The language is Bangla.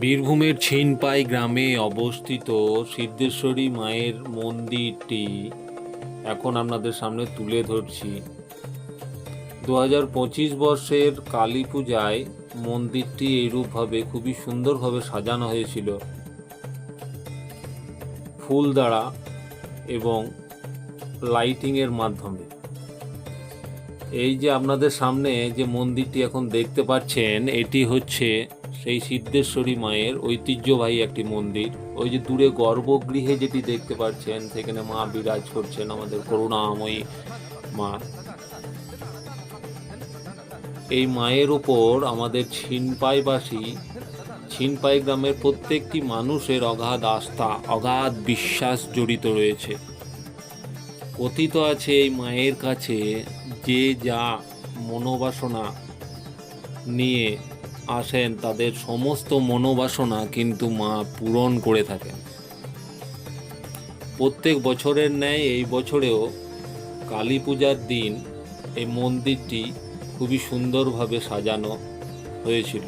বীরভূমের ছিনপাই গ্রামে অবস্থিত সিদ্ধেশ্বরী মায়ের মন্দিরটি এখন আপনাদের সামনে তুলে ধরছি। দু হাজার পঁচিশ বর্ষের কালী পূজায় মন্দিরটি এইরূপভাবে খুবই সুন্দরভাবে সাজানো হয়েছিল। ফুল দ্বারা এবং লাইটিংয়ের মাধ্যমে। এই যে আপনাদের সামনে যে মন্দিরটি এখন দেখতে পাচ্ছেন, এটি হচ্ছে সেই সিদ্ধেশ্বরী মায়ের ঐতিহ্যবাহী একটি মন্দির। ওই যে দূরে গর্ভগৃহে যেটি দেখতে পাচ্ছেন, সেখানে মা বিরাজ করছেন আমাদের করুণাময়ী মা। এই মায়ের উপর আমাদের ছিনপাইবাসী ছিনপাই গ্রামের প্রত্যেকটি মানুষের অগাধ আস্থা, অগাধ বিশ্বাস জড়িত রয়েছে। কথিত আছে এই মায়ের কাছে যে যা মনোবাসনা নিয়ে আসেন, তাদের সমস্ত মনোবাসনা কিন্তু মা পূরণ করে থাকেন। প্রত্যেক বছরের ন্যায় এই বছরেও কালী পূজার দিন এই মন্দিরটি খুবই সুন্দরভাবে সাজানো হয়েছিল।